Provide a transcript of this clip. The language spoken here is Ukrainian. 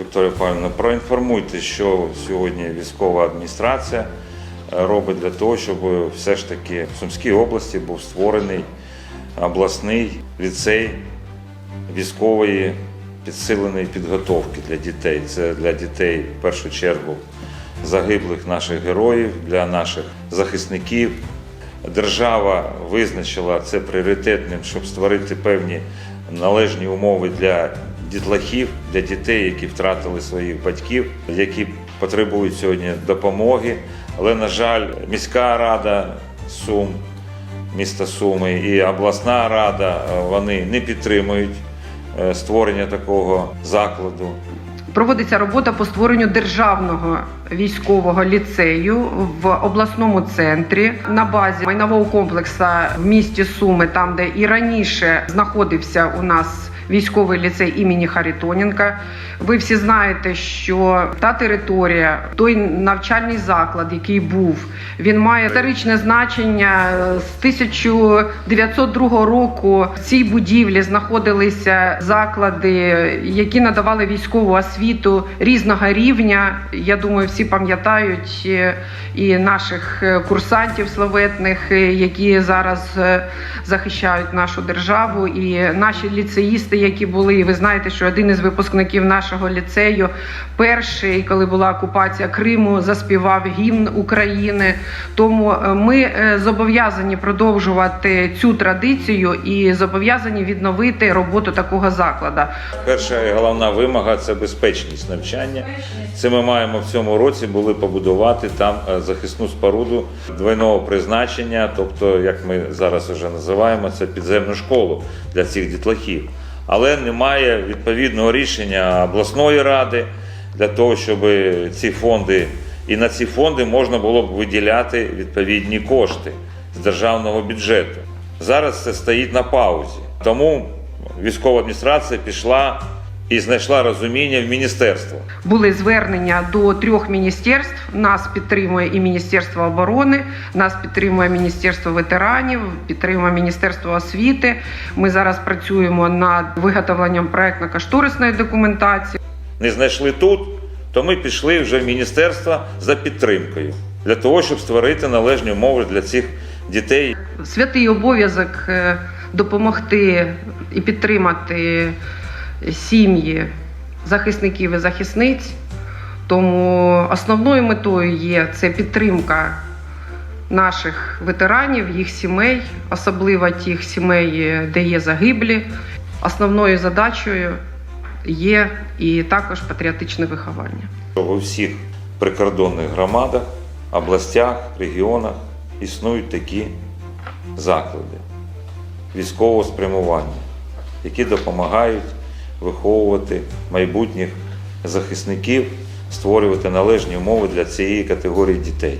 Вікторія Павлівна, проінформуйте, що сьогодні військова адміністрація е, робить для того, щоб все ж таки в Сумській області був створений обласний ліцей військової підсиленої підготовки для дітей. Це для дітей в першу чергу загиблих наших героїв, для наших захисників. Держава визначила це пріоритетним, щоб створити певні належні умови для дітлахів, для дітей, які втратили своїх батьків, які потребують сьогодні допомоги. Але, на жаль, міська рада Сум, міста Суми і обласна рада е, вони не підтримують е, створення такого закладу. Проводиться робота по створенню державного військового ліцею в обласному центрі на базі майнового комплексу в місті Суми, там де і раніше знаходився у нас. Військовий ліцей імені Харитоненка. Ви всі знаєте, що та територія, той навчальний заклад, який був, він має історичне значення. З 1902 року в цій будівлі знаходилися заклади, які надавали військову освіту різного рівня. Я думаю, всі пам'ятають е, і наших е, курсантів славетних, е, які зараз захищають нашу державу, і наші ліцеїсти, які були. І ви знаєте, що один із випускників нашого ліцею, перший, коли була окупація Криму, заспівав гімн України. Тому е, ми е, зобов'язані продовжувати цю традицію і зобов'язані відновити роботу такого закладу. Перша і головна вимога це безпечність навчання. Це ми маємо в цьому році були побудувати там е, захисну споруду двойного призначення, тобто, як ми зараз вже називаємо, це підземну школу для цих дітлахів. Але немає відповідного рішення обласної ради для того, щоб ці фонди і на ці фонди можна було б виділяти відповідні кошти з державного бюджету. Зараз це стоїть на паузі. Тому військова адміністрація пішла і знайшла розуміння в міністерство. Були звернення до трьох міністерств. Нас підтримує і Міністерство оборони, нас підтримує Міністерство ветеранів, підтримує Міністерство освіти. Ми зараз працюємо над виготовленням проектно-кошторисної документації. Не знайшли тут, то ми пішли вже в міністерство за підтримкою для того, щоб створити належні умови для цих дітей. Святий обов'язок е, допомогти і підтримати сім'ї захисників і захисниць. Тому основною метою є це підтримка наших ветеранів, їх сімей, особливо тих сімей, де є загиблі. Основною задачею є і також патріотичне виховання. У всіх прикордонних громадах, областях, регіонах існують такі заклади військового спрямування, які допомагають виховувати майбутніх захисників, створювати належні умови для цієї категорії дітей.